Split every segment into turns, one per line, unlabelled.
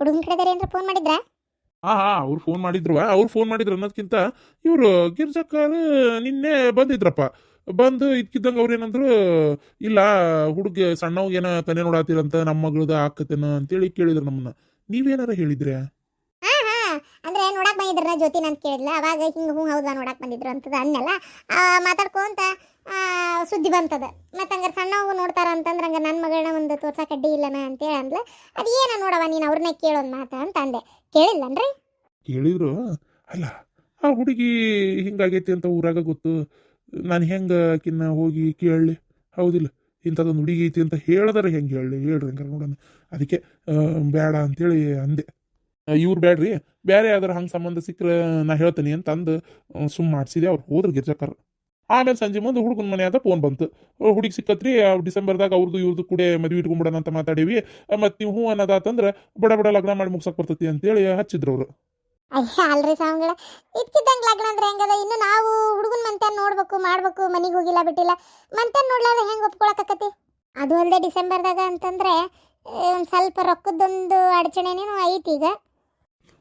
ಹುಡುಗನ ಕಡೆದಾರೆ ಏನಾರ ಫೋನ್ ಮಾಡಿದ್ರಾ?
ಹಾ ಹಾ ಅವ್ರು ಫೋನ್ ಮಾಡಿದ್ರು. ಅವ್ರು ಫೋನ್ ಮಾಡಿದ್ರು ಅನ್ನೋದಕ್ಕಿಂತ ಇವರು ಗಿರ್ಜಕ್ಕಾರ ನಿನ್ನೆ ಬಂದಿದ್ರಪ್ಪ. ಬಂದು ಇದ್ಕಿದ್ದಂಗೆ ಅವ್ರು ಏನಂದ್ರು ಇಲ್ಲ ಹುಡುಗ ಸಣ್ಣವ್ ಏನ ಕನೆ ನೋಡಾತಿರಂತ ನಮ್ಮ ಮಗಳದ ಆಕತೇನ ಅಂತೇಳಿ ಕೇಳಿದ್ರು ನಮ್ಮನ್ನ. ನೀವೇನಾರ ಹೇಳಿದ್ರೆ?
ಹಾ ಹಾ. ಅಂದ್ರೆ ನೋಡಕ್ ಬಂದಿದ್ರ ಜ್ಯೋತಿನ ಅಂತ ಕೇಳಿದ್ಲ? ಅವಾಗ ಹಿಂಗ ಹ್ಞೂ ಹೌದಾ ನೋಡಕ್ ಬಂದಿದ್ರು ಅಂತದ ಅನ್ನಲ್ಲ. ಆ, ಮಾತಾಡ್ಕೊಂತ ಸುದ್ದಿ ಬಂತದ. ಮತ್ತೆ ಹಂಗಾರೆ ಸಣ್ಣವು ನೋಡ್ತಾರ ಅಂತಂದ್ರೆ ಹಂಗ ನನ್ನ ಮಗಳನ್ನ ಒಂದು ತೋರ್ಸಕ್ಕೆ ಅಡ್ಡಿ ಇಲ್ಲನ ಅಂತೇಳಿ ಅಂದ್ಲ ಅದು ಏನ ನೋಡವ ನೀನು ಅವ್ರನ್ನೇ ಕೇಳೋದು ಮಾತ ಅಂತ ಅಂದೆ. ಕೇಳಿಲ್ಲನ್ರಿ?
ಕೇಳಿದ್ರು. ಅಲ್ಲ, ಆ ಹುಡುಗಿ ಹಿಂಗಾಗೈತಿ ಅಂತ ಊರಾಗ ಗೊತ್ತು. ನಾನು ಹೆಂಗೆ ಆಕಿನ್ನ ಹೋಗಿ ಕೇಳಲಿ? ಹೌದಿಲ್ಲ ಇಂಥದ್ದೊಂದು ಹುಡುಗಿ ಐತಿ ಅಂತ ಹೇಳಿದ್ರೆ ಹೆಂಗೆ ಹೇಳಲಿ? ಹೇಳ್ರಿ ಹಂಗಾರೆ ನೋಡೋಣ. ಅದಕ್ಕೆ ಬೇಡ ಅಂತೇಳಿ ಅಂದೆ. ಇವ್ರು ಬೇಡ್ರಿ ಬೇರೆ ಯಾವ್ದಾರು ಹಂಗೆ ಸಂಬಂಧ ಸಿಕ್ಕರೆ ನಾ ಹೇಳ್ತೀನಿ ಅಂತ ಅಂದು ಸುಮ್ಮ ಮಾಡಿಸಿದೆ. ಅವ್ರು ಹೋದ್ರು ಗಿರ್ಜಕ್ಕರ್. ಆಮೇಲೆ ಸಂಜೆ ಮುಂದೆ ಹುಡುಗನ ಮನೆಯಾದ ಫೋನ್ ಬಂತು. ಹುಡುಗಿ ಸಿಕ್ಕತ್ರಿ ಡಿಸೆಂಬರ್ದಾಗ ಅವ್ರದ್ದು ಇವ್ರದ್ದು ಕೂಡ ಮದುವೆ ಇಟ್ಕೊಂಡ್ಬಿಡೋಣ ಅಂತ ಮಾತಾಡೀವಿ. ಮತ್ತು ನೀವು ಹ್ಞೂ ಅನ್ನೋದಾತಂದ್ರೆ ಬಡ ಬಡ ಲಗ್ನ ಮಾಡಿ ಮುಗ್ಸಕ್ ಬರ್ತೈತಿ ಅಂತೇಳಿ ಹಚ್ಚಿದ್ರು ಅವರು.
ಅಯ್ಯ ಅಲ್ರಿ ಸಾವಂಗಳ. ಇದ್ಕಿದ್ದಂಗೆ ಲಗ್ನ ಅಂದ್ರೆ ಹೆಂಗದ? ಇನ್ನು ನಾವು ಹುಡುಗನ ಮಂತ್ಯಾನ್ ನೋಡ್ಬೇಕು ಮಾಡ್ಬೇಕು ಮನೆಗೆ ಹೋಗಿಲ್ಲ ಬಿಟ್ಟಿಲ್ಲ. ಮಂತ್ಯಾನ್ ನೋಡ್ಲಾರ್ದ ಹೆಂಗೆ ಒಪ್ಕೊಳಕತಿ ಅದು ಅಲ್ಲದೆ ಡಿಸೆಂಬರ್ದಾಗ ಅಂತಂದ್ರೆ ಒಂದು ಸ್ವಲ್ಪ ರೊಕ್ಕದೊಂದು ಅಡಚಣೆನೇನು ಐತಿ ಈಗ.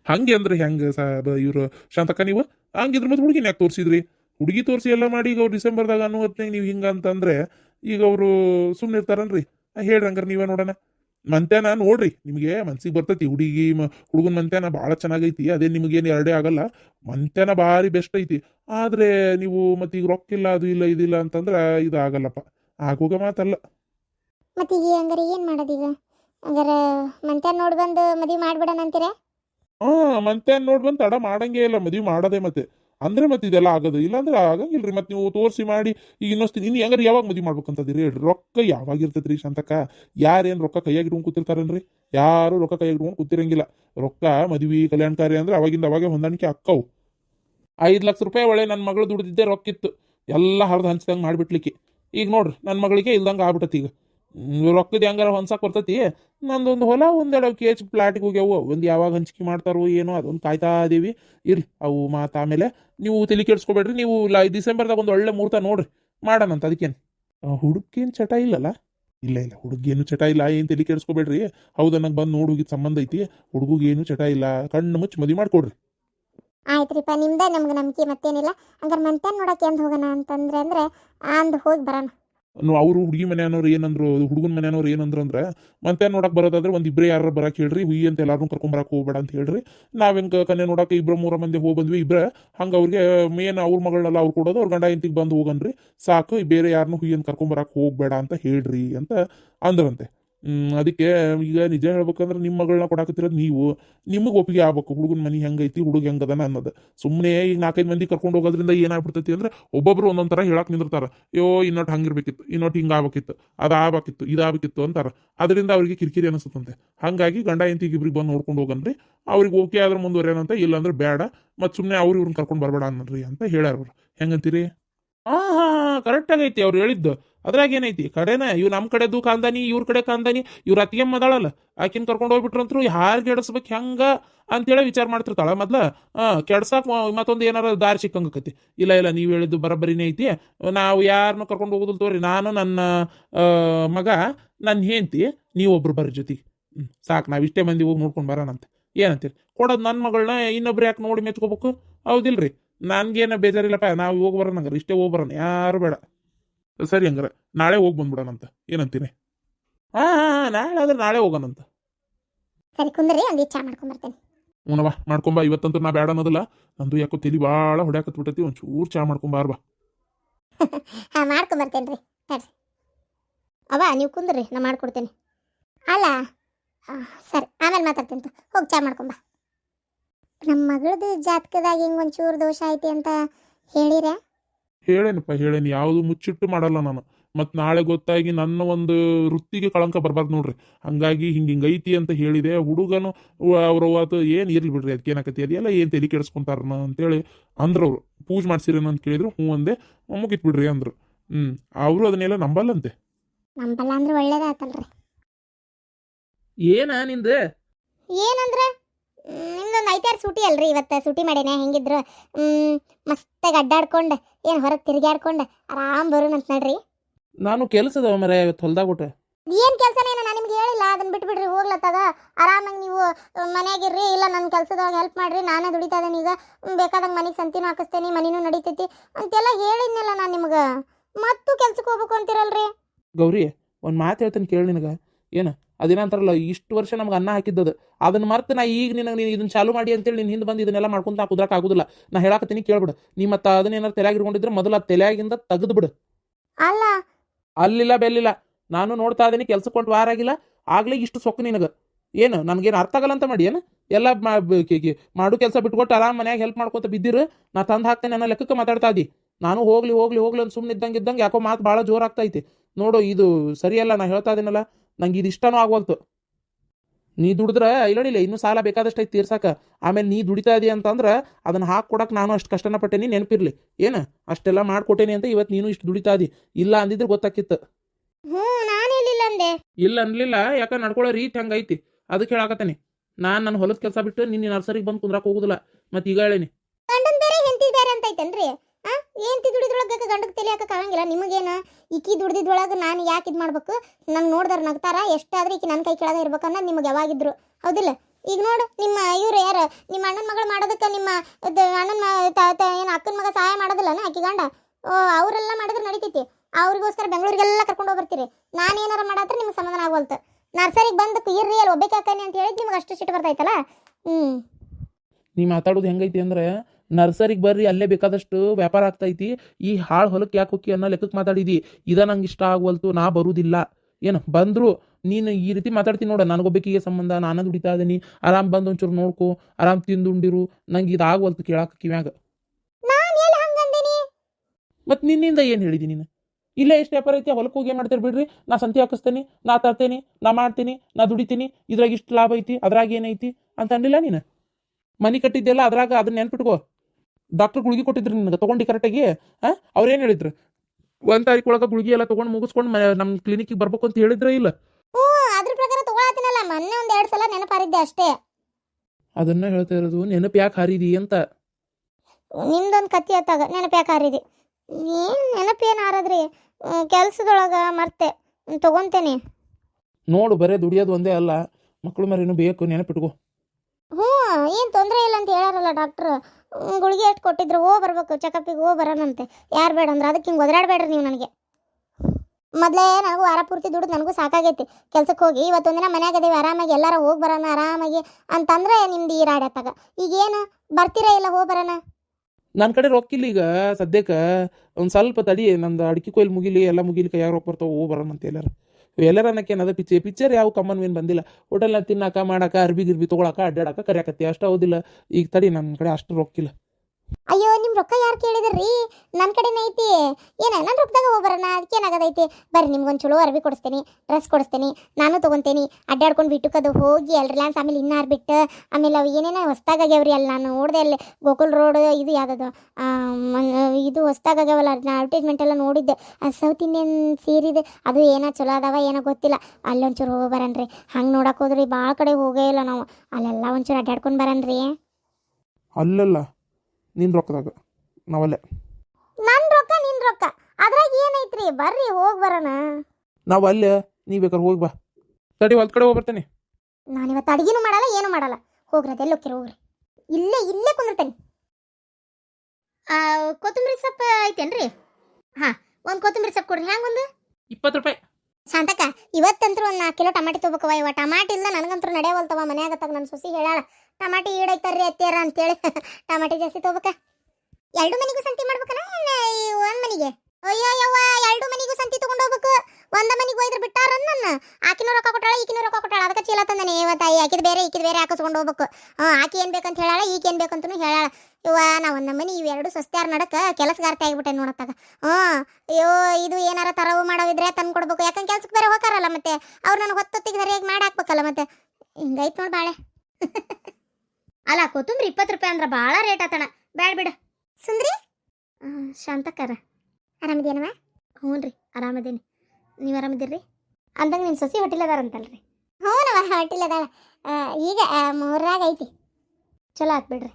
ಹಂಗೆ ಅಂದ್ರೆ ಹೆಂಗೆ ಸಾಬ್ ಇವರು? ಶಾಂತಕ್ಕ ನೀವು? ಹಂಗಿದ್ರ ಮತ್ತೆ ಹುಡುಗಿನ ಯಾಕೆ ತೋರಿಸಿದ್ರಿ? ಹುಡುಗಿ ತೋರಿಸಿ ಎಲ್ಲ ಮಾಡಿ ಈಗ ಅವ್ರು ಡಿಸೆಂಬರ್ದಾಗ ಅನ್ನೋ ಹೊತ್ನಾಗ ನೀವು ಹಿಂಗ ಅಂತಂದ್ರೆ ಈಗ ಅವರು ಸುಮ್ಮನೆ ಇರ್ತಾರನ್ರಿ. ಹೇಳ್ರಿ ಹಂಗಾರೆ ನೀವೇ ನೋಡೋಣ. ಮಂತ್ಯಾನ ನೋಡ್ರಿ ನಿಮಗೆ ಮನ್ಸಿಗೆ ಬರ್ತೈತಿ. ಹುಡುಗಿ ಹುಡುಗನ ಮಂತ್ಯಾನ ಭಾಳ ಚೆನ್ನಾಗೈತಿ. ಅದೇ ನಿಮಗೇನು ಎರಡೇ ಆಗಲ್ಲ. ಮಂತ್ಯಾನ ಭಾರಿ ಬೆಸ್ಟ್ ಐತಿ. ಆದ್ರೆ ನೀವು ಮತ್ತೆ ಈಗ ರೊಕ್ಕ ಇಲ್ಲ ಅದು ಇಲ್ಲ ಇದಿಲ್ಲ ಅಂತಂದ್ರೆ ಇದು ಆಗಲ್ಲಪ್ಪ ಆಗೋಗ ಮಾತಲ್ಲ.
ಮತ್ತೆ ಈಗ ಹಂಗಾರೆ ಏನು ಮಾಡೋದೀಗ? ಹಂಗಾರೆ ಮಂತ್ಯಾನ್ ನೋಡಿ ಬಂದು ಮದುವೆ ಮಾಡ್ಬಿಡೋಣ ಅಂತೀರಾ?
ಹಾ ಮಂತ್ಯಾನ್ ನೋಡ್ಬಂದು ತಡ ಮಾಡಂಗೇ ಇಲ್ಲ. ಮದುವೆ ಮಾಡೋದೇ ಮತ್ತೆ. ಅಂದ್ರೆ ಮತ್ತೆ ಇದೆಲ್ಲ ಆಗೋದು ಇಲ್ಲಾಂದ್ರೆ ಆಗಂಗಿಲ್ರಿ ಮತ್ತೆ ನೀವು ತೋರಿಸಿ ಮಾಡಿ, ಈಗ ಇನ್ನೊಸ್ತಿ ಇನ್ನು ಹೆಂಗಾರೆ ಯಾವಾಗ ಮದುವೆ ಮಾಡ್ಬೇಕಂತದಿರಿ ಹೇಳ್ರಿ. ರೊಕ್ಕ ಯಾವಾಗ ಇರ್ತೈತ್ರಿ ಶಾಂತಕ್ಕ? ಯಾರೇನು ರೊಕ್ಕ ಕೈಯಾಗಿ ಇಟ್ಕೊಂಡು ಕೂತಿರ್ತಾರನ್ರಿ? ಯಾರು ರೊಕ್ಕ ಕೈಯಾಗಿ ಇಟ್ಕೊಂಡು ಕೂತಿರಂಗಿಲ್ಲ. ರೊಕ್ಕ ಮದುವೆ ಕಲ್ಯಾಣ ಕಾರ್ಯ ಅಂದ್ರೆ ಅವಾಗಿಂದ ಅವಾಗೆ ಹೊಂದಾಣಿಕೆ ಅಕ್ಕವು. ಐದು ಲಕ್ಷ ರೂಪಾಯಿ ಒಳ್ಳೆ ನನ್ನ ಮಗಳು ದುಡ್ದಿದ್ದೆ ರೊಕ್ಕಿತ್ತು. ಎಲ್ಲ ಹರಿದು ಹಂಚ್ದಂಗೆ ಮಾಡಿಬಿಟ್ಲಿಕ್ಕೆ. ಈಗ ನೋಡ್ರಿ ನನ್ನ ಮಗಳಿಗೆ ಇಲ್ದಂಗೆ ಆಗ್ಬಿಟ್ಟತಿ ಈಗ. ರೊಕ್ಕದ ಹೆಂಗಾರ ಹೊಂದಕ್ಕೆ ಬರ್ತೈತಿ? ನಂದೊಂದು ಹೊಲ ಒಂದೆರಡು ಕೆ ಎಚ್ ಪ್ಲಾಟ್ಗೆ ಹೋಗ್ಯಾವು. ಒಂದು ಯಾವಾಗ ಹಂಚಿಕೆ ಮಾಡ್ತಾರೋ ಏನೋ ಅದೊಂದು ಕಾಯ್ತಾ ಇದೀವಿ. ಇರಿ ಅವು ಮಾತು ಆಮೇಲೆ ನೀವು ತಲೆ ಕೆಡ್ಸ್ಕೊಬೇಡ್ರಿ. ನೀವು ಲಾ ಡಿಸೆಂಬರ್ದಾಗ ಒಂದು ಒಳ್ಳೆ ಮುಹೂರ್ತ ನೋಡ್ರಿ. ಮಾಡೋಣಂತ ಅದಕ್ಕೇನು. ಹುಡುಗೇನು ಚಟ ಇಲ್ಲಲ್ಲ? ಇಲ್ಲ ಇಲ್ಲ ಹುಡುಗೇನು ಚಟ ಇಲ್ಲ. ಏನು ತಲೆ ಕೆಡ್ಸ್ಕೊಬೇಡ್ರಿ? ಹೌದಾ, ನಂಗೆ ಬಂದು ನೋಡಿ ಹೋಗಿದ್ದು ಸಂಬಂಧ ಐತಿ. ಹುಡುಗಿಗೇನು ಚಟ ಇಲ್ಲ. ಕಣ್ಣು ಮುಚ್ಚಿ ಮದುವೆ ಮಾಡ್ಕೊಡ್ರಿ.
ಆಯ್ತ್ರಿಪ್ಪ, ನಿಮ್ದ ನಮ್ಗೆ ನಂಬಿಕೆ ಮತ್ತೇನಿಲ್ಲ. ಹಂಗಾರೆ ಮಂತೆ ನೋಡಕ್ಕೆ ಎಂದು ಹೋಗೋಣ ಅಂತಂದ್ರೆ ಅಂದ್ರೆ ಅಂದ್ ಹೋಗಿ ಬರೋಣ.
ಅವರು ಹುಡುಗಿ ಮನೆಯವ್ರು ಏನಂದ್ರು, ಹುಡುಗನ ಮನೆಯವ್ರು ಏನಂದ್ರು ಅಂದ್ರೆ, ಮತ್ತೆ ನೋಡಕ್ ಬರೋದಾದ್ರೆ ಒಂದ್ ಇಬ್ರೇ ಯಾರು ಬರಕ್ ಹೇಳ್ರಿ, ಹುಯಿ ಅಂತ ಎಲ್ಲಾರು ಕರ್ಕೊಂಬರಕ್ ಹೋಗ್ಬೇಡ ಅಂತ ಹೇಳ್ರಿ. ನಾವ್ ಹೆಂಗ ಕನ್ಯಾ ನೋಡಕ್ಕೆ ಇಬ್ರ ಮೂರ ಮಂದಿ ಹೋಗಿ ಬಂದ್ವಿ ಇಬ್ರ, ಹಂಗ ಅವ್ರಿಗೆ ಮೇನ್ ಅವ್ರ ಮಗಳನ್ನೆಲ್ಲ ಅವ್ರು ಕೊಡೋದು, ಅವ್ರ ಗಂಡ ಇಂತಿಗೆ ಬಂದು ಹೋಗನ್ರಿ. ಸಾಕು, ಬೇರೆ ಯಾರನ್ನೂ ಹುಯಿ ಅಂತ ಕರ್ಕೊಂಬರಕ್ ಹೋಗ್ಬೇಡ ಅಂತ ಹೇಳ್ರಿ ಅಂತ ಅಂದ್ರಂತೆ. ಅದಕ್ಕೆ ಈಗ ನಿಜ ಹೇಳ್ಬೇಕಂದ್ರೆ ನಿಮ್ಮ ಮಗಳನ್ನ ಕೊಡಾಕತ್ತಿರೋದು ನೀವು. ನಿಮಗೆ ಒಪ್ಪಿಗೆ ಆಗ್ಬೇಕು, ಹುಡುಗನ ಮನೆ ಹೆಂಗೈತಿ, ಹುಡುಗ ಹೆಂಗದನ ಅನ್ನೋದು. ಸುಮ್ಮನೆ ಈಗ ನಾಲ್ಕೈದು ಮಂದಿ ಕರ್ಕೊಂಡು ಹೋಗೋದ್ರಿಂದ ಏನಾಗ್ಬಿಡ್ತೈತಿ ಅಂದ್ರೆ ಒಬ್ಬೊಬ್ರು ಒಂದೊಂದು ಥರ ಹೇಳಕ್ ನಿಂದಿರ್ತಾರ. ಅಯ್ಯೋ ಇನ್ನೊಟ್ಟು ಹಂಗಿರ್ಬೇಕಿತ್ತು ಇನ್ನೊಟ್ಟು ಹಿಂಗೆ ಆಗ್ಬೇಕಿತ್ತು ಅದು ಆಗ್ಬೇಕಿತ್ತು ಇದಾಗಬೇಕಿತ್ತು ಅಂತಾರ. ಅದರಿಂದ ಅವರಿಗೆ ಕಿರಿಕಿರಿ ಅನಿಸುತ್ತಂತೆ. ಹಾಗಾಗಿ ಗಂಡ ಹೆಂಡತಿಗೆ ಇಬ್ರಿಗೆ ಬಂದು ನೋಡ್ಕೊಂಡು ಹೋಗನ್ರಿ. ಅವ್ರಿಗೆ ಓಕೆ ಆದ್ರೆ ಮುಂದುವರೆಯೋಣಂತ ಇಲ್ಲಾಂದ್ರೆ ಬೇಡ ಮತ್ತು ಸುಮ್ಮನೆ ಅವ್ರು ಇವ್ರನ್ನ ಕರ್ಕೊಂಡು ಬರಬೇಡ ಅನ್ನನ್ರಿ ಅಂತ ಹೇಳ್ಯಾರ ಅವ್ರು. ಹೆಂಗಂತೀರಿ? ಹಾಂ ಹಾಂ ಕರೆಕ್ಟ್ ಆಗೈತಿ ಅವ್ರು ಹೇಳಿದ್ದು. ಅದ್ರಾಗ ಏನೈತಿ? ಕಡೆನ ಇವ್ ನಮ್ಮ ಕಡೆದು ಕಾಂದಾನಿ ಇವ್ರ ಕಡೆ ಕಾಂದಾನಿ ಇವ್ರ ಅತ್ತಿಗೆಮ್ಮ ಮದಾಳಲ್ಲ ಆಕಿನ ಕರ್ಕೊಂಡು ಹೋಗ್ಬಿಟ್ರಂತ್ರು ಯಾರು ಕೆಡಿಸ್ಬೇಕು ಹೆಂಗ ಅಂತೇಳಿ ವಿಚಾರ ಮಾಡ್ತಿರ್ತಾಳ. ಮೊದ್ಲ ಕೆಡ್ಸಾಕ್ ಮತ್ತೊಂದು ಏನಾರ ದಾರಿ ಸಿಕ್ಕಂಗಕತಿ ಇಲ್ಲ ಇಲ್ಲ, ನೀವು ಹೇಳಿದ್ದು ಬರಬರಿನೇ ಐತಿ. ನಾವು ಯಾರನ್ನು ಕರ್ಕೊಂಡು ಹೋಗುದಿಲ್ಲ ತೋರಿ, ನಾನು ನನ್ನ ಮಗ ನನ್ನ ಹೆಂಡತಿ ನೀವೊಬ್ರು ಬರ್ರಿ ಜೊತೆಗೆ ಸಾಕು, ನಾವು ಇಷ್ಟೇ ಮಂದಿ ಹೋಗಿ ನೋಡ್ಕೊಂಡು ಬರೋಣಂತ ಏನಂತೀರಿ? ಕೊಡೋದು ನನ್ನ ಮಗಳನ್ನ ಇನ್ನೊಬ್ರು ಯಾಕೆ ನೋಡಿ ಮೆಚ್ಕೋಬೇಕು? ಹೌದಿಲ್ರಿ. ನನ್ಗೇನು ಬೇಜಾರಿಲ್ಲಪ್ಪ, ನಾವು ಹೋಗಿ ಬರೋಣ ಇಷ್ಟೇ ಹೋಗಿ ಬರೋಣ, ಯಾರು ಬೇಡ. ಸರಿ ಹಂಗಾರೆ ನಾಳೆ ಹೋಗಿ ಬಂದ್ಬಿಡೋಣಂತ. ಏನಂತೀನಿ ಹಾಂ ಹಾಂ ನಾಳೆ ಆದ್ರೆ ನಾಳೆ ಹೋಗೋಣಂತ.
ಸರಿ ಕುಂದ್ರಿ ಚಾ ಮಾಡ್ಕೊಂಡ್ ಬರ್ತೇನೆ.
ಹ್ಞೂನವ ಮಾಡ್ಕೊಂಬ ಇವತ್ತಂತೂ ನಾ ಬೇಡ ಅನ್ನೋದಿಲ್ಲ. ನಂದು ಯಾಕೋ ತಲೆ ಭಾಳ ಹೊಡ್ಯಾಕತ್ ಬಿಟ್ಟೈತಿ ಒಂಚೂರು ಚಾ ಮಾಡ್ಕೊಂಬಾರ ಬಾ
ಹಾ ಮಾಡ್ಕೊಂಡ್ ಬರ್ತೇನೆ ರೀ ತಡ್ರಿ. ಅವ ನೀವು ಕುಂದ್ರಿ ನಾ ಮಾಡ್ಕೊಡ್ತೇನೆ. ಅಲ್ಲ ಆ, ಸರಿ ಆಮೇಲೆ ಮಾತಾಡ್ತೇನೆ ಹೋಗಿ ಚಾ ಮಾಡ್ಕೊಂಬ ನಮ್ಮ ಮಗಳದು ಜಾತಕದಾಗ ಹಿಂಗೆ ಒಂಚೂರು ದೋಷ ಐತಿ ಅಂತ ಹೇಳಿರ.
ಹೇಳೇನಪ್ಪ ಹೇಳೇನಿ ಯಾವುದು ಮುಚ್ಚಿಟ್ಟು ಮಾಡಲ್ಲ ನಾನು. ಮತ್ತು ನಾಳೆ ಗೊತ್ತಾಗಿ ನನ್ನ ಒಂದು ವೃತ್ತಿಗೆ ಕಳಂಕ ಬರಬಾರ್ದು ನೋಡ್ರಿ. ಹಂಗಾಗಿ ಹಿಂಗೆ ಹಿಂಗೆ ಐತಿ ಅಂತ ಹೇಳಿದೆ. ಹುಡುಗನು ಅವ್ರ ಅದು ಏನು ಇರ್ಲಿ ಬಿಡ್ರಿ ಅದಕ್ಕೆ ಏನಾಕತಿ ಅದೆಲ್ಲ ಏನು ತಲೆ ಕೆಡಿಸ್ಕೊಂತಾರನ ಅಂತೇಳಿ ಅಂದ್ರು ಅವರು ಪೂಜೆ ಮಾಡ್ಸಿರೇನು ಅಂತ ಕೇಳಿದ್ರು. ಹ್ಞೂ ಅಂದೆ. ಮುಗಿತ್ ಬಿಡ್ರಿ ಅಂದರು. ಹ್ಞೂ ಅವರು ಅದನ್ನೆಲ್ಲ ನಂಬಲ್ಲಂತೆ.
ನಂಬಲ್ಲ ಅಂದ್ರೆ ಒಳ್ಳೇದಾತಲ್ರಿ.
ಏನ ನಿಂದು?
ಏನಂದ್ರ? ನಿಮ್ದೊಂದು ಐತಾರು ಸೂಟಿ ಅಲ್ರಿ ಇವತ್ತು ಸೂಟಿ ಮಾಡೇನೆ ಹೆಂಗಿದ್ರು? ಮಸ್ತಾಗಿ ಅಡ್ಡಾಡ್ಕೊಂಡು ಏನು ಹೊರಗೆ ತಿರುಗಾಡ್ಕೊಂಡು ಆರಾಮ್ ಬರೋಣಂತ ನೋಡ್ರಿ.
ನಾನು ಕೆಲಸದ ಮರ ಇವತ್ತು ಹೊಲ್ದಾಗ ಬಿಟ್ಟು
ಏನು ಕೆಲಸನೇ ನಾನು ನಿಮ್ಗೆ ಹೇಳಿಲ್ಲ ಅದನ್ನ ಬಿಟ್ಬಿಡ್ರಿ ಹೋಗ್ಲತ್ತದ ಆರಾಮಾಗಿ ನೀವು ಮನೆಯಾಗಿರ್ರಿ ಇಲ್ಲ ನನ್ನ ಕೆಲಸದೊಳಗೆ ಹೆಲ್ಪ್ ಮಾಡ್ರಿ ನಾನೇ ದುಡಿತಾ ಇದ್ದೇನೆ ಈಗ. ಬೇಕಾದಂಗೆ ಮನೆಗೆ ಸಂತಿನೂ ಹಾಕಿಸ್ತೇನೆ ಮನಿನೂ ನಡೀತೈತಿ. ಅಂತೆಲ್ಲ ಹೇಳಿದ್ನಲ್ಲ ನಾನು ನಿಮ್ಗೆ. ಮತ್ತೂ ಕೆಲ್ಸಕ್ಕೆ ಹೋಗ್ಬೇಕು ಅಂತೀರಲ್ರಿ?
ಗೌರಿ ಒಂದು ಮಾತು ಹೇಳ್ತೇನೆ ಕೇಳಿ ನಿನಗೆ. ಏನು ಅದೇನಂತಾರಲ್ಲ ಇಷ್ಟು ವರ್ಷ ನಮ್ಗೆ ಅನ್ನ ಹಾಕಿದ್ದದು. ಅದನ್ನ ಮರ್ತು ನಾ ಈಗ ನಿನಗೆ ನೀನು ಇದನ್ನ ಚಾಲು ಮಾಡಿ ಅಂತೇಳಿ ನಿನ್ನ ಹಿಂದೆ ಬಂದು ಇದನ್ನೆಲ್ಲ ಮಾಡ್ಕೊಂತ ಕುದ್ರಕ್ಕೆ ಆಗೋದಿಲ್ಲ. ನಾ ಹೇಳಾಕತ್ತೀನಿ ಕೇಳ್ಬಿಡು. ನೀ ಮತ್ತೆ ಅದನ್ನೇನಾರು ತಲೆಯಾಗಿ ಇಟ್ಕೊಂಡಿದ್ರೆ ಮೊದಲು ಆ ತಲೆಯಾಗಿಂದ ತೆಗೆದ್ಬಿಡು
ಅಲ್ಲ.
ಅಲ್ಲಿಲ್ಲ ಬೆಲ್ಲಿಲ್ಲ. ನಾನು ನೋಡ್ತಾ ಇದ್ದೀನಿ ಕೆಲ್ಸಕ್ಕೆ ಕೊಟ್ಟು ವಾರ ಆಗಿಲ್ಲ. ಆಗ್ಲೇ ಇಷ್ಟು ಸೊಕ್ಕು ನಿನಗೆ. ಏನು ನನಗೇನು ಅರ್ಥ ಆಗಲ್ಲ ಅಂತ ಮಾಡಿ ಏನು? ಎಲ್ಲ ಮಾಡು ಕೆಲಸ ಬಿಟ್ಕೊಟ್ಟು ಆರಾಮ್ ಮನ್ಯಾಗ ಹೆಲ್ಪ್ ಮಾಡ್ಕೊತ ಬಿದ್ದಿರು. ನಾ ತಂದು ಹಾಕ್ತೇನೆ ನನ್ನ ಲೆಕ್ಕಕ್ಕೆ ಮಾತಾಡ್ತಾ ಇದ್ದಿ. ನಾನು ಹೋಗ್ಲಿ ಹೋಗ್ಲಿ ಹೋಗ್ಲಿ ಅಂತ ಸುಮ್ಮನೆ ಇದ್ದಂಗೆ ಇದ್ದಂಗೆ ಯಾಕೋ ಮಾತು ಭಾಳ ಜೋರಾಗ್ತೈತಿ ನೋಡು ಇದು ಸರಿಯಲ್ಲ ನಾ ಹೇಳ್ತಾ ಇದೀನಲ್ಲ ನಂಗೆ ಇದು ಇಷ್ಟನೂ ಆಗ್ವಲ್ತು ನೀ ದುಡಿದ್ರೆ ಇಲ್ಲಡಿಲ್ಲ ಇನ್ನೂ ಸಾಲ ಬೇಕಾದಷ್ಟು ಐತಿ ತೀರ್ಸಾಕ. ಆಮೇಲೆ ನೀ ದುಡಿತಾ ಇದೆಯಾ ಅಂತಂದ್ರೆ ಅದನ್ನ ಹಾಕಿ ಕೊಡಕ್ಕೆ ನಾನು ಅಷ್ಟು ಕಷ್ಟನ ಪಟ್ಟೇನಿ ನೆನಪಿರ್ಲಿ. ಏನು? ಅಷ್ಟೆಲ್ಲ ಮಾಡ್ಕೊಟ್ಟೇನಿ ಅಂತ ಇವತ್ತು ನೀನು ಇಷ್ಟು ದುಡಿತಾ ಇದಿ. ಇಲ್ಲ ಅಂದಿದ್ರೆ ಗೊತ್ತಾಕಿತ್ತು.
ಹ್ಞೂ ನಾನು ಎಲ್ಲಿಲ್ಲ ಅಂದೆ.
ಇಲ್ಲ ಅನ್ಲಿಲ್ಲ ಯಾಕೆ ನಡ್ಕೊಳ್ಳೋ ರೀತಿ ಹಂಗೈತಿ ಅದಕ್ಕೆ ಹೇಳಾಕತ್ತೇನೆ. ನಾನು ನನ್ನ ಹೊಲದ ಕೆಲಸ ಬಿಟ್ಟು ನಿನ್ನ ನರ್ಸರಿಗೆ ಬಂದು ಕುಂದ್ರಕ್ಕೆ ಹೋಗುದಿಲ್ಲ. ಮತ್ತೆ ಈಗ ಹೇಳೇನಿ.
ಗಂಡನ್ ಏನು ತಿ ಬೇರೆ ಅಂತ ಐತೇನ್ರಿ ಆ ಹೆಂಡತಿ ದುಡಿದ್ರೊಳಗೆ ಗಂಡಕ್ಕೆ ತಲೆ ಹಾಕಕ್ ಆಗಂಗಿಲ್ಲ? ನಿಮಗೇನು? ಈಕಿ ದುಡ್ದಿದ್ರೊಳಗೆ ನಾನು ಯಾಕೆ ಇದು ಮಾಡ್ಬೇಕು? ನಂಗೆ ನೋಡ್ದಾರ ನಗ್ತಾರ? ಎಷ್ಟಾದ್ರೆ ಈಕಿ ನನ್ನ ಕೈ ಕೆಳಗೆ ಇರ್ಬೇಕು ಅನ್ನೋದು ನಿಮಗೆ ಯಾವಾಗಿದ್ರು. ಹೌದಿಲ್ಲ? ಈಗ ನೋಡು, ನಿಮ್ಮ ಇವ್ರು ಯಾರು? ನಿಮ್ಮ ಅಣ್ಣನ ಮಗಳು ಮಾಡೋದಕ್ಕೆ ನಿಮ್ಮ ಅಣ್ಣನ ಏನು ಅಕ್ಕನ ಮಗ ಸಹಾಯ ಮಾಡೋದಿಲ್ಲನ ಆಕಿ ಗಂಡ? ಓ, ಅವರೆಲ್ಲ ಮಾಡಿದ್ರೆ ನಡಿತೈತಿ. ಅವ್ರಿಗೋಸ್ಕರ ಬೆಂಗಳೂರಿಗೆಲ್ಲ ಕರ್ಕೊಂಡು ಹೋಗ್ಬರ್ತೀರಿ. ನಾನು ಏನಾರ ಮಾಡಾದ್ರೆ ನಿಮ್ಗೆ ಸಮಾಧಾನ ಆಗೋಲ್ತು ನರ್ಸರಿಗೆ ಬಂದು ಇರ್ರಿ ಅಲ್ಲಿ ಒಬ್ಬಕ್ಕೆ ಅಂತ ಹೇಳಿದ್ ನಿಮ್ಗೆ ಅಷ್ಟು ಸಿಟ್ಟು ಬರ್ತೈತಲ್ಲ ಹ್ಞೂ
ನೀ ಮಾತಾಡೋದು ಹೆಂಗೈತಿ ಅಂದ್ರೆ ನರ್ಸರಿಗೆ ಬರ್ರಿ ಅಲ್ಲೇ ಬೇಕಾದಷ್ಟು ವ್ಯಾಪಾರ ಆಗ್ತೈತಿ. ಈ ಹಾಳು ಹೊಲಕ್ಕೆ ಯಾಕೆ ಹೋಗಿ ಅನ್ನೋ ಲೆಕ್ಕಕ್ಕೆ ಮಾತಾಡಿದಿ. ಇದ ನಂಗೆ ಇಷ್ಟ ಆಗವಲ್ತು ನಾ ಬರುವುದಿಲ್ಲ ಏನು ಬಂದ್ರು ನೀನು ಈ ರೀತಿ ಮಾತಾಡ್ತೀನಿ ನೋಡ. ನನಗೊಬ್ಬಕಿಗೆ ಸಂಬಂಧ ನಾನು ದುಡಿತಾ ಇದೀನಿ ಆರಾಮ್ ಬಂದು ಒಂಚೂರು ನೋಡ್ಕೊ ಆರಾಮ್ ತಿಂದುಂಡಿರು ನಂಗೆ ಇದು ಆಗವಲ್ತು ಕೇಳಾಕ ಕಿವ್ಯಾಗ. ಮತ್ತು ನಿನ್ನಿಂದ ಏನು ಹೇಳಿದಿ ನೀನು? ಇಲ್ಲೇ ಎಷ್ಟು ವ್ಯಾಪಾರ ಐತಿ ಹೊಲಕ್ಕೆ ಹೋಗಿ ಏನು ಮಾಡ್ತೀರಿ ಬಿಡ್ರಿ? ನಾ ಸಂತೆ ಹಾಕಿಸ್ತೇನೆ ನಾ ತರ್ತೇನೆ ನಾ ಮಾಡ್ತೀನಿ ನಾ ದುಡಿತೀನಿ. ಇದ್ರಾಗ ಇಷ್ಟು ಲಾಭ ಐತಿ ಅದ್ರಾಗ ಏನೈತಿ ಅಂತ ಅನ್ನಿಲ್ಲ ನೀನು? ಮನೆ ಕಟ್ಟಿದ್ದೆಲ್ಲ ಅದ್ರಾಗ ಅದನ್ನ ನೆನ್ಪಿಟ್ಕೋ. ಡಾಕ್ಟರ್ ಗುಳಿಗೆ ಕೊಟ್ಟಿದ್ರು ನಿನಗೆ ತೊಗೊಂಡು ಕರೆಕ್ಟಾಗಿ ಅವ್ರು ಅವ್ರೇನು ಹೇಳಿದ್ರು? ಒಂದು ತಾರೀಕು ಒಳಗೆ ಗುಳಿಗೆ ಎಲ್ಲ ತೊಗೊಂಡು ಮುಗಿಸ್ಕೊಂಡು ನಮ್ಮ ಕ್ಲಿನಿಕ್ಗೆ ಬರ್ಬೇಕು ಅಂತ ಹೇಳಿದ್ರೆ ಇಲ್ಲ?
ಹ್ಞೂ ಅದ್ರ ಪ್ರಕಾರ ತಗೊಳತಿನಲ್ಲ ಮೊನ್ನೆ ಒಂದು ಎರಡ್ ಸಲ ನೆನಪಾರಿದ್ದೆ ಅಷ್ಟೇ.
ಅದನ್ನ ಹೇಳ್ತಾ ಇರೋದು ನೆನಪು ಯಾಕೆ ಹಾರಿದಿ ಅಂತ?
ನಿಮ್ದೊಂದು ಕತ್ತಿ ಹೊತ್ತಾಗ ನೆನಪು ಯಾಕೆ ಹಾರಿದಿ? ಏನು ನೆನಪೇನು ಹಾರದ್ರಿ? ಕೆಲ್ಸದೊಳಗ ಮರ್ತೆ ತಗೊಂತೇನೆ.
ನೋಡು ಬರೇ ದುಡಿಯೋದು ಒಂದೇ ಅಲ್ಲ ಮಕ್ಕಳು ಮರಿನೂ ಬೇಕು ನೆನಪಿಟ್ಕೋ.
ಹ್ಞೂ, ಏನು ತೊಂದರೆ ಇಲ್ಲ ಅಂತ ಹೇಳಾರಲ್ಲ ಡಾಕ್ಟ್ರ್ ಗುಳಿಗೆ ಎಷ್ಟು ಕೊಟ್ಟಿದ್ರು ಓ ಬರ್ಬೇಕು ಚೆಕಪ್ಪಿಗೆ ಓ ಬರೋಣಂತೆ. ಯಾರು ಬೇಡ ಅಂದ್ರೆ ಅದಕ್ಕೆ ಹಿಂಗೆ ಒದರಾಡಬೇಡ್ರಿ ನೀವು ನನಗೆ. ಮೊದಲೇ ನನಗೂ ವಾರ ಪೂರ್ತಿ ದುಡ್ಡು ನನಗೂ ಸಾಕಾಗೈತಿ. ಕೆಲ್ಸಕ್ಕೆ ಹೋಗಿ ಇವತ್ತೊಂದಿನ ಮನ್ಯಾಗ ಅದೇವಿ, ಆರಾಮಾಗಿ ಎಲ್ಲರೂ ಹೋಗಿ ಬರೋಣ, ಆರಾಮಾಗಿ ಅಂತಂದ್ರೆ ನಿಮ್ದು ಈ ಈಗ ಈಗೇನು ಬರ್ತೀರಾ ಇಲ್ಲ ಹೋಗಿ ಬರೋಣ?
ನನ್ನ ಕಡೆ ರೊಕ್ಕಿಲ್ಲ ಈಗ ಸದ್ಯಕ್ಕೆ. ಒಂದು ಸ್ವಲ್ಪ ತಡಿ, ನಂದು ಅಡಿಕೆ ಕೊಯ್ಲು ಮುಗಿಲಿ, ಎಲ್ಲ ಮುಗಿಲಿ, ಕೈಯಾಗ ರೊಕ್ಕ ಬರ್ತಾವೆ ಓ ಬರೋಣ ಅಂತ ಎಲ್ಲರ ಏನದ? ಪಿಕ್ಚರ್ ಪಿಚ್ಚರ್ ಯಾವ ಕಮನ್ ಏನು ಬಂದಿಲ್ಲ. ಹೋಟೆಲ್ನ ತಿನ್ನಾಕ ಮಾಡಾಕ ಅರ್ಬಿ ಗಿರ್ಬಿ ತೊಗೊಳಕ ಅಡ್ಡಾಡಕ ಕರ್ಯಾಕತ್ತಿ. ಅಷ್ಟು ಹೌದಿಲ್ಲ. ಈಗ ತಡಿ ನನ್ನ ಕಡೆ ಅಷ್ಟು ರೊಕ್ಕಿಲ್ಲ.
ಅಯ್ಯೋ ನಿಮ್ಮ ರೊಕ್ಕ ಯಾರು ಕೇಳಿದ್ರಿ? ನನ್ನ ಕಡೆನೇ ಐತಿ. ಏನ ನನ್ನ ರೊಕ್ಕದಾಗ ಅದಕ್ಕೆ ಏನಾಗದೈತಿ? ಬರ್ರಿ, ನಿಮ್ಗೊಂದು ಚಲೋ ಅರ್ಬಿ ಕೊಡಿಸ್ತೀನಿ, ಡ್ರೆಸ್ ಕೊಡಿಸ್ತೀನಿ, ನಾನು ತೊಗೊಂತೀನಿ. ಅಡ್ಡಾಡ್ಕೊಂಡು ಬಿಟ್ಟುಕದು ಹೋಗಿ ಅಲ್ಲಿ ರಿಲಯನ್ಸ್ ಆಮೇಲೆ ಇನ್ನ ಬಿಟ್ಟು, ಆಮೇಲೆ ಅವು ಏನೇನೋ ಹೊಸ್ದಾಗ್ಯಾವ್ರಿ ಅಲ್ಲಿ ನಾನು ನೋಡಿದೆ ಅಲ್ಲಿ, ಗೋಕುಲ್ ರೋಡ್ ಇದು ಯಾವ್ದದು ಇದು ಹೊಸ್ದಾಗ್ಯಾವಲ್ಲ ಅದನ್ನ ಅಡ್ವರ್ಟೈಸ್ಮೆಂಟ್ ಎಲ್ಲ ನೋಡಿದ್ದೆ. ಸೌತ್ ಇಂಡಿಯನ್ ಸೀರಿದೆ ಅದು ಏನೋ ಚಲೋ ಅದಾವ, ಏನೋ ಗೊತ್ತಿಲ್ಲ. ಅಲ್ಲೊಂಚೂರು ಹೋಗಿ ಬರನ್ರಿ. ಹಂಗೆ ನೋಡಕ್ಕೆ ಹೋದ್ರಿ ಭಾಳ ಕಡೆ ಹೋಗೇ ಇಲ್ಲ ನಾವು. ಅಲ್ಲೆಲ್ಲ ಒಂಚೂರು ಅಡ್ಡಾಡ್ಕೊಂಡು ಬರನ್ರಿ.
ಅಲ್ಲಲ್ಲ. ನಿನ್ನ ರೊಕ್ಕದಾಗ ನಾವಲ್ಲೇ.
ನನ್ನ ರೊಕ್ಕ ನಿನ್ನ ರೊಕ್ಕ. ಅದ್ರಾಗ ಏನೈತ್ರಿ? ಬರ್ರಿ ಹೋಗಿ ಬರೋಣ.
ನಾವು ಅಲ್ಲೇ ನೀ ಬೇಕಾದ್ರೆ ಹೋಗಿ ಬಾ. ತಡಿ ಹೊಲ್ದ ಕಡೆ ಹೋಗಿ ಬರ್ತೀನಿ.
ನಾನು ಇವತ್ತು ಅಡಿಗೆನೂ ಮಾಡಲ್ಲ ಏನೂ ಮಾಡಲ್ಲ. ಹೋಗ್ರಿ ಅದೆಲ್ಲ ಹೋಗ್ರಿ ಹೋಗ್ರಿ. ಇಲ್ಲೇ ಇಲ್ಲೇ ಕುಂದಿರ್ತೇನೆ. ಕೊತ್ತಂಬರಿ ಸೊಪ್ಪು ಐತೇನ್ರಿ? ಹಾಂ ಒಂದು ಕೊತ್ತಂಬರಿ ಸೊಪ್ಪು ಕೊಡ್ರಿ. ಹ್ಯಾಂಗೊಂದು
ಇಪ್ಪತ್ತು ರೂಪಾಯಿ.
ಶಾಂತಕ್ಕ ಇವತ್ತಂತೂ ಒಂದು ನಾಲ್ಕು ಕಿಲೋ ಟಮಾಟಿ ತೊಗೋಬೇಕವ ಇವ ಟಮಾಟಿ ಇಲ್ಲ ನನಗಂತೂ ನಡೆಯವಲ್ತವ ಮನ್ಯಾಗ ತಗ ನನ್ನ ಸೊಸಿ ಹೇಳಾಳ. ಟಮಾಟಿ ಈಡೈತಾರ್ರಿ ಅತ್ತಿಯಾರ ಅಂತೇಳಿ. ಟಮಾಟಿ ಜಾಸ್ತಿ ತಗೋಬೇಕ. ಎರಡು ಮನಿಗೂ ಸಂತಿ ಮಾಡ್ಬೇಕನ ಒಂದು ಮನಿಗೆ? ಅಯ್ಯೋ ಯವ್ವ, ಎರಡು ಮನಿಗೂ ಸಂತಿ ತಗೊಂಡು ಹೋಗ್ಬೇಕು. ಒಂದ ಮನಿಗೆ ಹೋಯ್ದ್ರೆ ಬಿಟ್ಟಾರ ನನ್ನ ಆಕಿನೂ ರೊಕ್ಕ ಕೊಟ್ಟಾಳ, ಈಕಿನೂ ರೊಕ್ಕ ಕೊಟ್ಟಾಳ. ಅದಕ್ಕೆ ಚೀಲ ತಂದನೆ. ತಾಯಿ, ಆಕಿದ್ ಬೇರೆ, ಈಕಿದ್ ಬೇರೆ ಹಾಕಿಸ್ಕೊಂಡು ಹೋಗ್ಬೇಕು. ಹಾಂ ಆಕಿ ಏನು ಬೇಕಂತ ಹೇಳಾಳ, ಈಕೆ ಏನು ಬೇಕಂತನೂ ಹೇಳಾಳ. ಇವ ನಾ ಒಂದ ಮನಿ ಇವೆರಡು ಸೊಸ್ತ್ಯಾರ ನಡಕ ಕೆಲಸಗಾರ್ತಿ ಆಗಿಬಿಟ್ಟೆ ನೋಡತ್ತಾಗ. ಹ್ಞೂ ಅಯ್ಯೋ, ಇದು ಏನಾರ ತರವು ಮಾಡೋವಿದ್ರೆ ತಂದು ಕೊಡ್ಬೇಕು. ಯಾಕಂದ್ರೆ ಕೆಲ್ಸಕ್ಕೆ ಬೇರೆ ಹೋಗಾರಲ್ಲ ಮತ್ತೆ. ಅವ್ರು ನನಗೆ ಹೊತ್ತೊತ್ತಿಗೆ ಸರಿಯಾಗಿ ಮಾಡಿ ಹಾಕ್ಬೇಕಲ್ಲ ಮತ್ತೆ. ಹಿಂಗೈತ್ ನೋಡಿ ಬಾಳೆ. ಅಲ್ಲ ಕೊತ್ತಂಬರಿ ಇಪ್ಪತ್ತು ರೂಪಾಯಿ ಅಂದ್ರೆ ಭಾಳ ರೇಟ್ ಆತಣ. ಬ್ಯಾಡ ಬಿಡ. ಸುಂದ್ರಿ? ಶಾಂತಕ್ಕಾರ. ಆರಾಮಿದೇನವ ಹ್ಞೂ ರೀ ಆರಾಮದೇನಿ. ನೀವು ಆರಾಮದಿರ್ರಿ ಅಂದಂಗೆ ನಿಮ್ಮ ಸೊಸಿ ಹೋಟೆಲ್ ಅದಾರಂತಲ್ರಿ ಹ್ಞೂ ನವ ಹೋಟೆಲ್ ಅದಾಳ ಈಗ ಮೂರಾಗ ಐತಿ. ಚಲೋ ಆತ್ ಬಿಡ್ರಿ.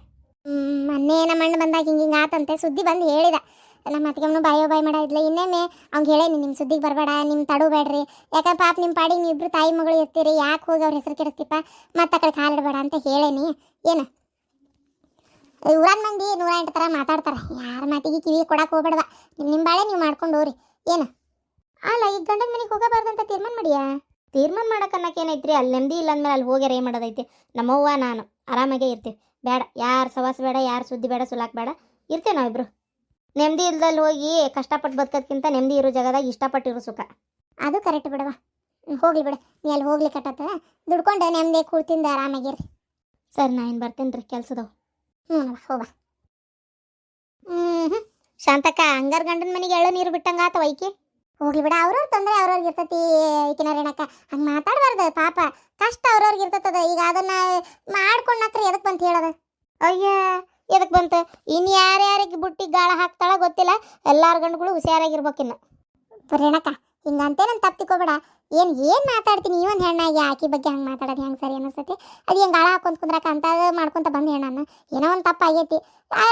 ಮೊನ್ನೆ ನಮ್ಮ ಅಣ್ಣ ಬಂದಾಗ ಹಿಂಗೆ ಹಿಂಗೆ ಆತಂತೆ. ಸುದ್ದಿ ಬಂದು ಹೇಳಿದ. ನಮ್ಮ ಅತ್ತಿಗೆಮ್ಮನು ಬಾಯೋ ಬಾಯ್ ಮಾಡಿದ್ಲ ಇನ್ನೊಮ್ಮೆ ಅವ್ಗೆ ಹೇಳೇನಿ ನಿಮ್ಮ ಸುದ್ದಿಗೆ ಬರಬೇಡ ನಿಮ್ಮ ತಡು ಬೇಡ್ರಿ. ಯಾಕಂದ್ರೆ ಪಾಪ ನಿಮ್ಮ ಪಾಡಿಗೆ ನೀವು ಇಬ್ರು ತಾಯಿ ಮಗಳು ಇರ್ತೀರಿ. ಯಾಕೆ ಹೋಗಿ ಅವ್ರ ಹೆಸರು ಕೆಡಿಸ್ತಿಪ್ಪ? ಮತ್ತೆ ಆ ಕಡೆ ಕಾಲಿಡಬೇಡ ಅಂತ ಹೇಳೇನಿ. ಏನು? ಊರನ್ ಮಂದಿ ನೂರ ಎಂಟು ಥರ ಮಾತಾಡ್ತಾರೆ. ಯಾರ ಮಾತಿಗೆ ಕಿವಿ ಕೊಡಕ್ಕೆ ಹೋಗ್ಬೇಡವ. ನಿಮ್ಮ ನಿಮ್ಮ ಬಾಳೆ ನೀವು ಮಾಡ್ಕೊಂಡು ಹೋಗ್ರಿ. ಏನು? ಅಲ್ಲ ಈಗ ಗಂಡನ ಮನೆಗೆ ಹೋಗಬಾರ್ದಂತ ತೀರ್ಮಾನ ಮಾಡಿಯಾ?
ತೀರ್ಮಾನ ಏನೈತಿ ಏನೈತ್ರಿ? ಅಲ್ಲಿ ನೆಮ್ಮದಿ ಇಲ್ಲ ಅಂದಮೇಲೆ ಅಲ್ಲಿ ಹೋಗ್ಯಾರ ಏನು ಮಾಡೋದೈತಿ. ನಮ್ಮವ್ವ, ನಾನು ಆರಾಮಾಗೇ ಇರ್ತೀವಿ. ಬೇಡ ಯಾರು ಸವಾಸ ಬೇಡ, ಯಾರು ಸುದ್ದಿ ಬೇಡ ಸುಲಾಕ್ ಬೇಡ. ಇರ್ತೇವೆ ನಾವಿಬ್ರು. ನೆಮ್ಮದಿ ಇಲ್ದಲ್ಲಿ ಹೋಗಿ ಕಷ್ಟಪಟ್ಟು ಬದುಕೋದ್ಕಿಂತ ನೆಮ್ಮದಿ ಇರೋ ಜಾಗದಾಗ ಇಷ್ಟಪಟ್ಟಿರೋ ಸುಖ.
ಅದು ಕರೆಕ್ಟ್ ಬಿಡವಾ ಹೋಗ್ಲಿ ಬಿಡ. ನೀ ಅಲ್ಲಿ ಹೋಗ್ಲಿಕ್ಕತ್ತ ದುಡ್ಕೊಂಡು ನೆಮ್ಮದಿ ಕೂಳ್ತಿಂದ ಆರಾಮಾಗಿರ್ರಿ
ಸರಿ, ನಾ ಏನು ಬರ್ತೇನೆ ರೀ ಕೆಲ್ಸದವು
ಹ್ಞೂ ಹೋಗ. ಹ್ಞೂ ಹ್ಞೂ
ಶಾಂತಕ್ಕ, ಹಂಗಾರ ಗಂಡನ ಮನೆಗೆ ಎಳ್ಳು ನೀರು ಬಿಟ್ಟಂಗ ಆತ ಐಕಿ
ಹೋಗಿ ಬಿಡ, ಅವ್ರವ್ರ ತೊಂದರೆ ಅವ್ರವ್ರಿಗೆ ಇರ್ತೈತಿ ಈಕಿನ ರೇಣಕ್ಕ. ಹಂಗೆ ಮಾತಾಡಬಾರ್ದು ಪಾಪ. ಕಷ್ಟ ಅವ್ರವ್ರಿಗೆ ಇರ್ತದ ಈಗ ಅದನ್ನ ಮಾಡ್ಕೊಂಡ್ನಕ್ರ ಎದಕ್ಕೆ ಬಂತ ಹೇಳದ?
ಅಯ್ಯ ಎದಕ್ಕೆ ಬಂತು? ಇನ್ನು ಯಾರ್ಯಾರಿಗೆ ಬುಟ್ಟಿ ಗಾಳ ಹಾಕ್ತಾಳ ಗೊತ್ತಿಲ್ಲ. ಎಲ್ಲಾರ ಗಂಡುಗಳು ಹುಷಾರಾಗಿರ್ಬೇಕಿನ್ನು
ರೇಣಕ್ಕ ಹಿಂಗಂತೆ ನಾನು ತಪ್ಪಿಕೋಬೇಡ ಏನು ಏನು ಮಾತಾಡ್ತೀನಿ? ಒಂದು ಹೆಣ್ಣಾಗಿ ಆಕಿ ಬಗ್ಗೆ ಹಂಗೆ ಮಾತಾಡೋದು ಹೆಂಗೆ ಸರಿ ಅನ್ನಿಸ್ತೈತಿ? ಅದು ಹೆಂಗೆ ಗಾಳ ಹಾಕೊಂತ ಕುಂದ್ರಕ ಅಂತ ಮಾಡ್ಕೊಂತ ಬಂದು ಹೆಣ್ಣನ್ನು ಏನೋ ಒಂದು ತಪ್ಪು ಆಗೈತಿ.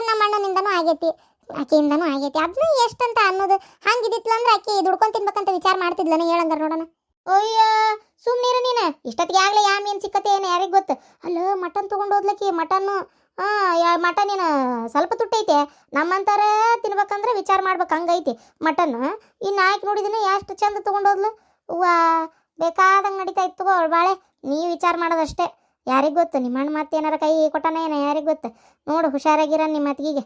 ನಮ್ಮ ಅಣ್ಣನಿಂದನೂ ಆಗೈತಿ. ಆಕೆಯಿಂದನೂ ಆಗೈತಿ. ಅದನ್ನ ಅಂತ ಅನ್ನೋದು ಹಂಗಿದ್ದಿತ್ಲ ಅಂದ್ರೆ ಆಕೆ ದುಡ್ಕೊಂಡು ತಿನ್ಬೇಕಂತ ವಿಚಾರ ಮಾಡ್ತಿದ್ಲನ ಹೇಳಂಗಾರ ನೋಡೋಣ.
ಅಯ್ಯ, ಸುಮ್ನಿರು ನೀನು. ಇಷ್ಟೊತ್ತಿಗೆ ಆಗಲೇ ಯಾ ಏನು ಸಿಕ್ಕತ್ತೆ ಏನು ಯಾರಿಗೆ ಗೊತ್ತು? ಅಲ್ಲ, ಮಟನ್ ತೊಗೊಂಡು ಹೋದ್ಲಕ್ಕಿ ಮಟನ್ನು ಹಾಂ ಮಟನ್ ಏನು ಸ್ವಲ್ಪ ತುಟ್ಟೈತೆ ನಮ್ಮಂತಾರ ತಿನ್ಬೇಕಂದ್ರೆ ವಿಚಾರ ಮಾಡ್ಬೇಕು, ಹಂಗೈತಿ. ಮಟನ್, ಇನ್ನು ಆಯ್ಕೆ ನೋಡಿದಿನ, ಎಷ್ಟು ಚಂದ ತೊಗೊಂಡು ವಾ ಬೇಕಾದಂಗೆ ನಡೀತಾ ಇತ್ತು ಬಾಳೆ. ನೀ ವಿಚಾರ ಮಾಡೋದಷ್ಟೇ. ಯಾರಿಗೆ ಗೊತ್ತು? ನಿಮ್ಮ ಅಣ್ಣ ಮತ್ತೆ ಏನಾರ ಕೈ ಕೊಟ್ಟನ ಏನ? ಯಾರಿಗೆ ಗೊತ್ತು? ನೋಡು, ಹುಷಾರಾಗಿರ ನಿಮ್ಮ ಅತ್ತಿಗೆ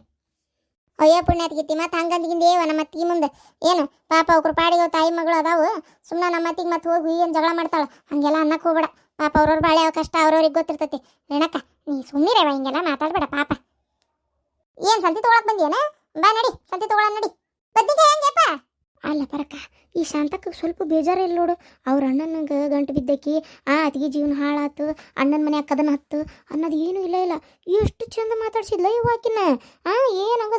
ಅಯ್ಯೋ, ಪುಣ್ಯಾತ್ಗಿತ್ತಿ, ಮತ್ತೆ ಹಂಗಂದಿಗಿಂದ ಏವ ನಮ್ಮ ಅತ್ತಿಗೆ ಮುಂದೆ? ಏನು, ಪಾಪ ಅವ್ರ ಪಾಡಿಗೆ ತಾಯಿ ಮಗಳು ಅದಾವು? ಸುಮ್ಮನೆ ನಮ್ಮ ಅತ್ತಿಗೆ ಮತ್ತೆ ಹೋಗಿ ಏನು ಜಗಳ ಮಾಡ್ತಾಳೆ. ಹಂಗೆಲ್ಲ ಅನ್ನಕ್ಕೆ ಹೋಗ್ಬೇಡ. ಪಾಪ ಅವ್ರವ್ರ ಬಾಳೆ ಕಷ್ಟ ಅವ್ರವ್ರಿಗೆ ಗೊತ್ತಿರ್ತೈತಿ. ರೇಣಕ್ಕ, ನೀ ಸುಮ್ಮಿರೇವ ಹಿಂಗೆಲ್ಲ ಮಾತಾಡ್ಬೇಡ, ಪಾಪ. ಏನು, ಸಂತಿ ತೊಗೊಳಕ್ ಬಂದಿಯೇನ? ಬಾ ನಡಿ, ಸಂತಿ ತೊಗೊಳ ನಡಿ. ಬದ್ನಿಕಾಯಿ ಹೆಂಗೆಪ್ಪ
ಅಲ್ಲ ಪರಕ, ಈ ಶಾಂತಕ್ಕೆ ಸ್ವಲ್ಪ ಬೇಜಾರ ಇಲ್ಲ ನೋಡು. ಅವ್ರ ಅಣ್ಣನಿಗೆ ಗಂಟು ಬಿದ್ದಕ್ಕಿ ಆ ಅತಿಗೆ ಜೀವನ ಹಾಳಾತು, ಅಣ್ಣನ ಮನೆ ಕದನ ಹತ್ತು ಅನ್ನೋದು ಏನೂ ಇಲ್ಲ ಇಲ್ಲ. ಎಷ್ಟು ಚಂದ ಮಾತಾಡ್ಸಿದ್ಲ ಇವಾಕಿನ ಆ, ಏನು ಹಂಗ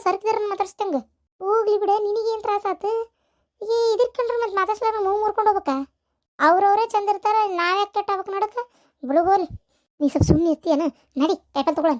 ಮಾತಾಡ್ಸ್ದಂಗೆ
ಹೋಗ್ಲಿ ಬಿಡ ನಿನಗೇನು ತ್ರಾಸ ಆತು? ಈ ಇದಿರ್ಕೊಂಡ್ರೆ ಮತ್ತೆ ಮಾತಾಡ್ಸ್ಲಾರ ನೋವು ಮುರ್ಕೊಂಡು ಹೋಗ್ಬೇಕಾ? ಅವ್ರವರೇ ಚಂದ ಇರ್ತಾರೆ, ನಾವ್ಯಾಕೆ ಕೆಟ್ಟ ಹೋಗ್ಬೇಕು ನಡಕ ಬಿಡು ನೀ ಸ್ವಲ್ಪ ಸುಮ್ಮನೆ ಇರ್ತೀಯನ? ನಡಿ ಕೆಟ್ಟ ತಗೊಳ್ಳೋಣ